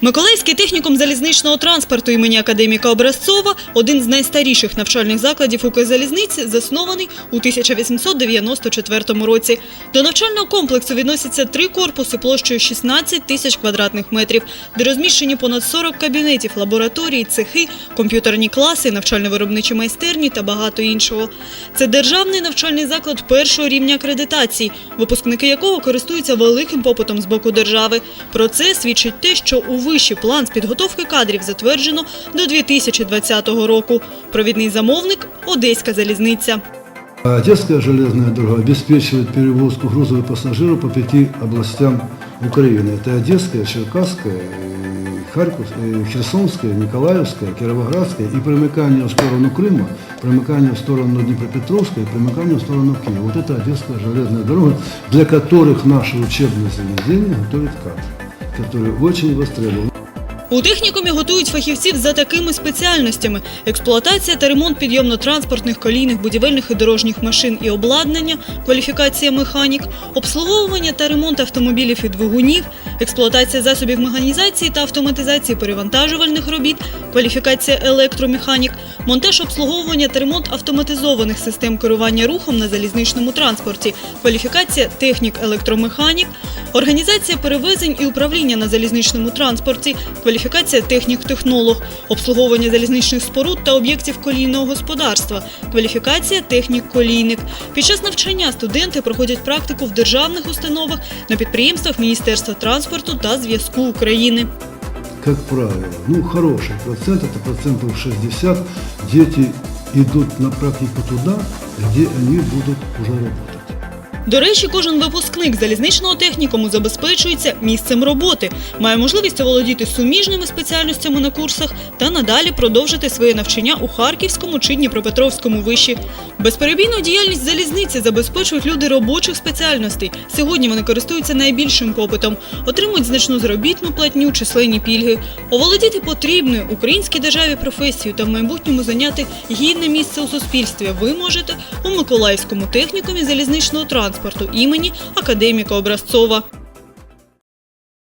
Миколаївський технікум залізничного транспорту імені академіка Образцова – один з найстаріших навчальних закладів Укрзалізниці, заснований у 1894 році. До навчального комплексу відносяться три корпуси площею 16 тисяч квадратних метрів, де розміщені понад 40 кабінетів, лабораторії, цехи, комп'ютерні класи, навчально-виробничі майстерні та багато іншого. Це державний навчальний заклад першого рівня акредитації, випускники якого користуються великим попитом з боку держави. Про це свідчить те, що у вищий план з підготовки кадрів затверджено до 2020 року. Провідний замовник – Одеська залізниця. Одесская железная дорога обеспечивает перевозку грузов и пассажиров по пяти областям Украины. Это Одесская, Черкасская, э, Харьков, э, Херсонская, Николаевская, Кировоградская и примыкание в сторону Крыма, примыкание в сторону Днепропетровска и примыкание в сторону Киева. Вот это Одесская железная дорога, для которых наше учебное заведение готовит кадры, которые очень востребованы. У технікумі готують фахівців за такими спеціальностями: експлуатація та ремонт підйомно-транспортних, колійних, будівельних і дорожніх машин і обладнання, кваліфікація механік, обслуговування та ремонт автомобілів і двигунів, експлуатація засобів механізації та автоматизації перевантажувальних робіт, кваліфікація електромеханік, монтаж обслуговування та ремонт автоматизованих систем керування рухом на залізничному транспорті, кваліфікація технік-електромеханік, організація перевезень і управління на залізничному транспорті, кваліфікація технік-технолог, обслуговування залізничних споруд та об'єктів колійного господарства, кваліфікація технік-колійник. Під час навчання студенти проходять практику в державних установах на підприємствах Міністерства транспорту та зв'язку України. Как правило, ну хороший процент, это процентов 60, дети идут на практику туда, где они будут уже работать. До речі, кожен випускник залізничного технікуму забезпечується місцем роботи, має можливість оволодіти суміжними спеціальностями на курсах та надалі продовжити своє навчання у Харківському чи Дніпропетровському виші. Безперебійну діяльність залізниці забезпечують люди робочих спеціальностей. Сьогодні вони користуються найбільшим попитом, отримують значну заробітну платню, численні пільги. Оволодіти потрібною українській державі професію та в майбутньому зайняти гідне місце у суспільстві ви можете у Миколаївському технікумі залізничного транспорту імені академіка Образцова.